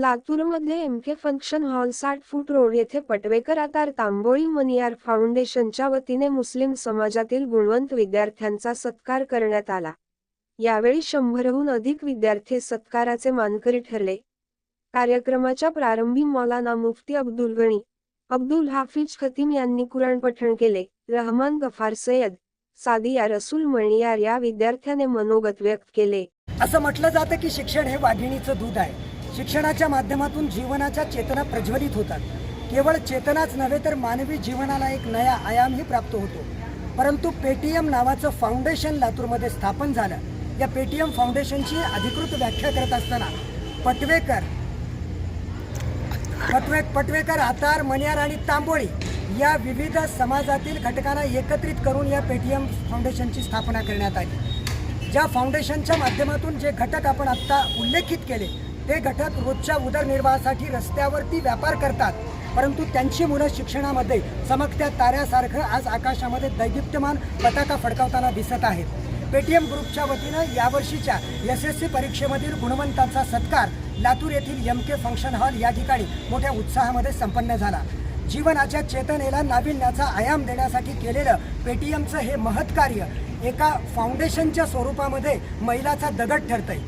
लातूरमध्ये MK function hall साठ फूट road येथे पटवेकर आकार तांबोळी मनियार फाउंडेशनच्या वतीने मुस्लिम समाजातील गुणवंत विद्यार्थ्यांचा सत्कार करण्यात आला. यावेळी शंभरहून अधिक विद्यार्थी सत्काराचे मानकरी ठरले. कार्यक्रमाच्या प्रारंभी मौलाना मुफ्ती अब्दुल गणी अब्दुल हाफिज खतीम यांनी कुराण पठण केले. रहमान गफार सय्यद सादिया रसूल मणियार या विद्यार्थ्याने मनोगत व्यक्त केले. असं म्हटलं जातं की शिक्षण हे वाघिणीचं दूध आहे. शिक्षणाच्या माध्यमातून जीवनाच्या चेतना प्रज्वलित होतात. केवळ चेतनाच नव्हे तर मानवी जीवनाला एक नया आयामही प्राप्त होतो. परंतु पेटीएम नावाचं फाउंडेशन लातूरमध्ये स्थापन झालं. या पेटीएम फाउंडेशनची अधिकृत व्याख्या करत असताना पटवेकर पटवे पटवेकर आतार मण्यार आणि तांबोळी या विविध समाजातील घटकांना एकत्रित करून या पेटीएम फाउंडेशनची स्थापना करण्यात आली. ज्या फाउंडेशनच्या माध्यमातून जे घटक आपण आत्ता उल्लेखित केले ते घटक रोजच्या उदरनिर्वाहासाठी रस्त्यावरती व्यापार करतात. परंतु त्यांची मुलं शिक्षणामध्ये चमकत्या ताऱ्यासारखं आज आकाशामध्ये दैदिप्यमान पताका फडकावताना दिसत आहेत. पेटीएम ग्रुपच्या वतीनं यावर्षीच्या एस एस सी परीक्षेमधील गुणवंतांचा सत्कार लातूर येथील एम के फंक्शन हॉल या ठिकाणी मोठ्या उत्साहामध्ये संपन्न झाला. जीवनाच्या चेतनेला नाविन्याचा आयाम देण्यासाठी केलेलं पेटीएमचं हे महत्कार्य एका फाउंडेशनच्या स्वरूपामध्ये मैलाचा दगड ठरतंय.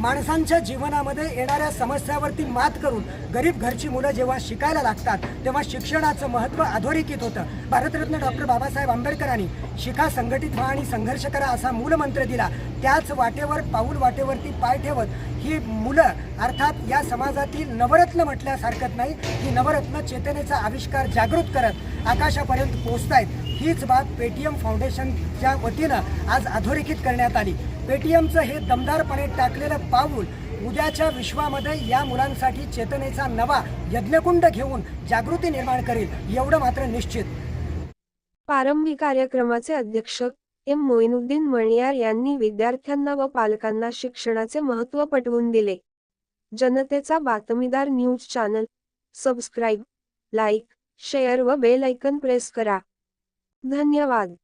माणसांच्या जीवनामध्ये येणाऱ्या समस्यावरती मात करून गरीब घरची मुलं जेव्हा शिकायला लागतात तेव्हा शिक्षणाचं महत्त्व अधोरेखित होतं. भारतरत्न डॉक्टर बाबासाहेब आंबेडकरांनी शिका संघटित व्हा आणि संघर्ष करा असा मूलमंत्र दिला. त्याच वाटेवर पाऊल वाटेवरती पाय ठेवत ही मुलं अर्थात या समाजातील नवरत्न म्हटल्यास हरकत नाही ही नवरत्न चेतनेचा आविष्कार जागृत करत आकाशापर्यंत पोहोचतायत. हीच बाब पेटीएम फाउंडेशनच्या वतीनं आज अधोरेखित करण्यात आली. पेटीएमचं हे दमदारपणे टाकलेलं पाऊल उद्याच्या विश्वामध्ये या मुलांसाठी चेतनेचा नवा यज्ञकुंड घेऊन जागृती निर्माण करेल एवढं मात्र निश्चित. प्रारंभी कार्यक्रमाचे अध्यक्ष एम मोइनुद्दीन मणियार यांनी विद्यार्थ्यांना व पालकांना शिक्षणाचे महत्त्व पटवून दिले. जनतेचा बातमीदार news channel. Subscribe like share व बेल ऐकन प्रेस करा. धन्यवाद.